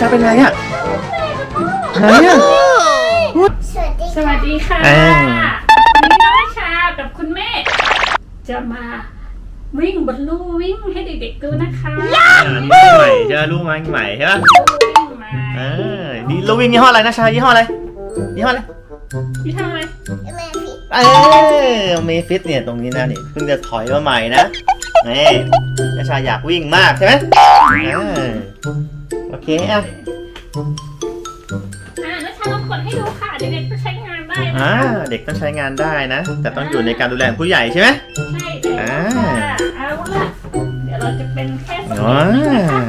ชาเป็นไรอะไหนอะสวัสดีสวัสดีค่ะอ่าวันนี้น้องชากับคุณแม่ จะมาวิ่งบนลู่วิ่งให้เด็กๆดูนะคะอันนี้ใหม่เจอลูกไม้ใหม่ใช่ปะวิ่งมาเออดีลูกวิ่งยี่ห้ออะไรนะชายี่ห้ออะไรยี่ห้ออะไรพี่ทำอะไรแม่พี่เออเมฟิตเนี่ยตรงนี้นะนี่เพิ่งจะถอยมาใหม่นะนี่นาชาอยากวิ่งมากใช่ไหมเออโอ เคอะอ่าน้องชาลองกดให้ดูค่ะเด็กๆก็ใช้งานได้นะอ่าคะเด็กต้องใช้งานได้นะ แต่ต้องอยู่ในการดูแลของผู้ใหญ่ใช่ไหม ใช่แล้วค่ะเอาละเดี๋ยวเราจะเป็นแค่สว้าเต็ปนะคะ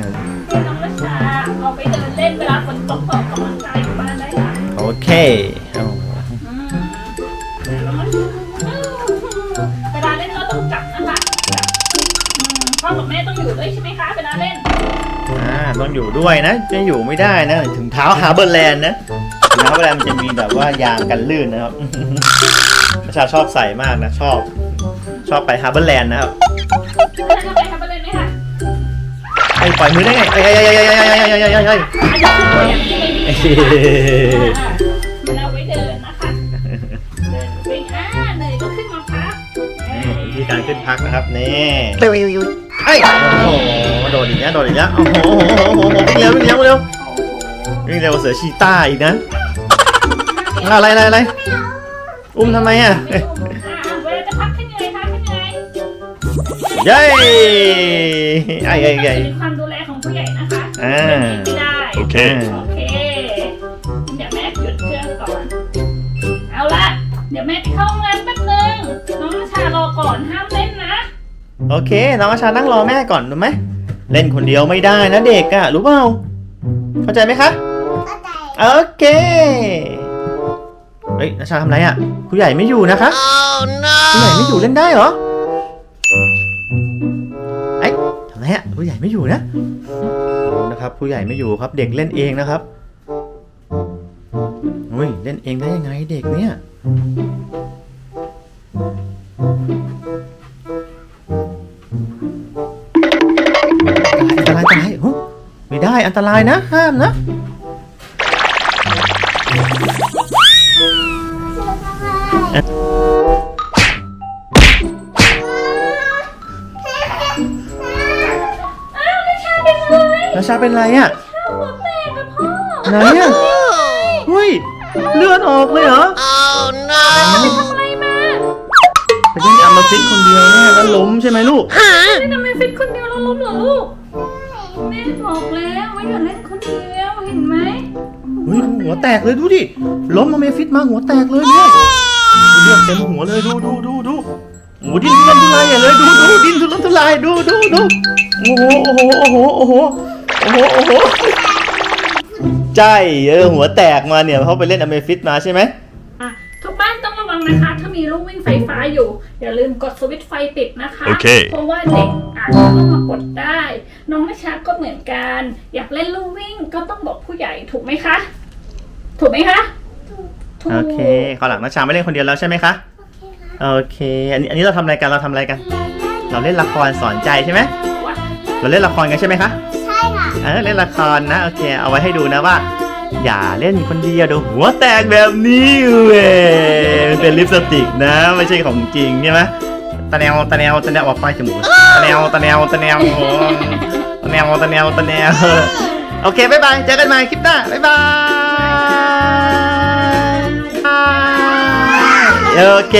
ให้น้องนัชชาเอาไปเดินเล่นเวลาฝนตกออกกำลังกายอยู่บ้านได้ค่ะ โอเค ต้องอยู่ด้วยนะ จะอยู่ไม่ได้นะ ถึงเท้าฮาร์เบอร์แลนด์นะถึงเท้าฮาร์เบอร์แลนด์มันจะมีแบบว่ายางกันลื่นนะครับ ประชาชอบใส่มากนะ ชอบ ชอบไปฮาร์เบอร์แลนด์นะครับแล้วจะไปทำอะไรไหมคะไอ้ปล่อยมือได้ไงไอ้ไอ้ไอ้ไอ้ไอ้ไอ้ไอ้ไอ้ไอ้ไอ้อันนี้คือตัวอย่างที่ไม่ดีอ่ามันเอาไว้เดินนะคะเดินวิ่งอ่าเหนื่อยก็ขึ้นมาพักเอ้ยวิธีการขึ้นพักนะครับนี่ไอ้ โอ้โหโดดอีกแล้วโดดอีกแล้วโอ้โหโอ้โหโอ้โหวิ่งเร็ววิ่งเร็วเร็ววิ่งเร็วกว่าเสือชีต้าอีกนะอะไรอะไรอะไรอุ้มทำไมอะไม่รู้อ่าเวลาจะพักขึ้นยังไงคะขึ้นยังไงเย้ไอ้ไอ้ไอ้อยู่ในความดูแลของผู้ใหญ่นะคะอ่าไม่ได้โอเคโอเคเดี๋ยวแม่หยุดเครื่องก่อนเอาละเดี๋ยวแม่ไปเข้าห้องน้ำแป๊บนึงน้องชารอก่อนห้ามเล่นนะ โอเค น้องอาชานั่งรอแม่ก่อนรู้ไหม เล่นคนเดียวไม่ได้นะเด็กอะรู้เปล่า เข้าใจไหมคะก็ใจโอเค เฮ้ยอาชาทำไรอะผู้ใหญ่ไม่อยู่นะคะผู้ใหญ่ไม่อยู่เล่นได้เหรอไอ้ยทำไรอะผู้ใหญ่ไม่อยู่นะโอ้นะครับ ผู้ใหญ่ไม่อยู่ครับ เด็กเล่นเองนะครับอุ้ยเล่นเองได้ยังไงเด็กเนี่ย ไม่ได้อันตรายนะ ห้ามนะอ้าวน้าชาเป็นอะไรนาชาเป็นไรอะหัวแตกกับพ่อไหนอะเฮ้ย เลือดออกเลยเหรอไปทำอะไรมาไปเล่นอัมมาฟิตคนเดียวแน่แล้วล้มใช่ไหมลูกไม่ทำไมฟิตคนเดียวแล้วล้มเหรอลูก แม่บอกแล้วว่าอย่าเล่นคนเดียวเห็นไหมเฮ้ยหัวแตกเลยดูดิ ล้มมาเมฟิตมาหัวแตกเลยเนี่ยเลือดเต็มหัวเลยดูดูดูดูโอ้ดิ้นทุรนทุรายใหญ่เลยดูดูดิ้นทุรนทุรายดูดูดูโอ้โหโอ้โหโอ้โหโอ้โหโอ้โหโอ้โหใช่เออหัวแตกมาเนี่ยเพราะไปเล่นอเมฟิตมาใช่ไหม บ้านต้องระวังนะคะ ถ้ามีลูกวิ่งไฟฟ้าอยู่ อย่าลืมกดสวิตช์ไฟติดนะคะโอเคเพราะว่าเด็กอาจจะต้องมากดได้ น้องนชาก็เหมือนกัน อยากเล่นลูกวิ่งก็ต้องบอกผู้ใหญ่ถูกไหมคะ ถูกไหมคะถูก โอเคขอหลังนะชาไม่เล่นคนเดียวแล้วใช่ไหมคะโอเคอันนี้อันนี้เราทำอะไรกันเราทำอะไรกัน เราเล่นละครสอนใจใช่ไหมเราเล่นละครกันใช่ไหมคะ ใช่ค่ะ เออเล่นละครนะโอเคเอาไว้ให้ดูนะว่า อย่าเล่นคนเดียวเดี๋ยวหัวแตกแบบนี้เว้ยมันเป็นลิปสติกนะ ไม่ใช่ของจริงใช่ไหมตะแนวตะแนวตะแนวออกไปจมูกตะแนวตะแนวตะแนวโอ้โหตะแนวตะแนวตะแนวโอเคบ๊ายบายเจอกันใหม่คลิปหน้าบ๊ายบายโอเค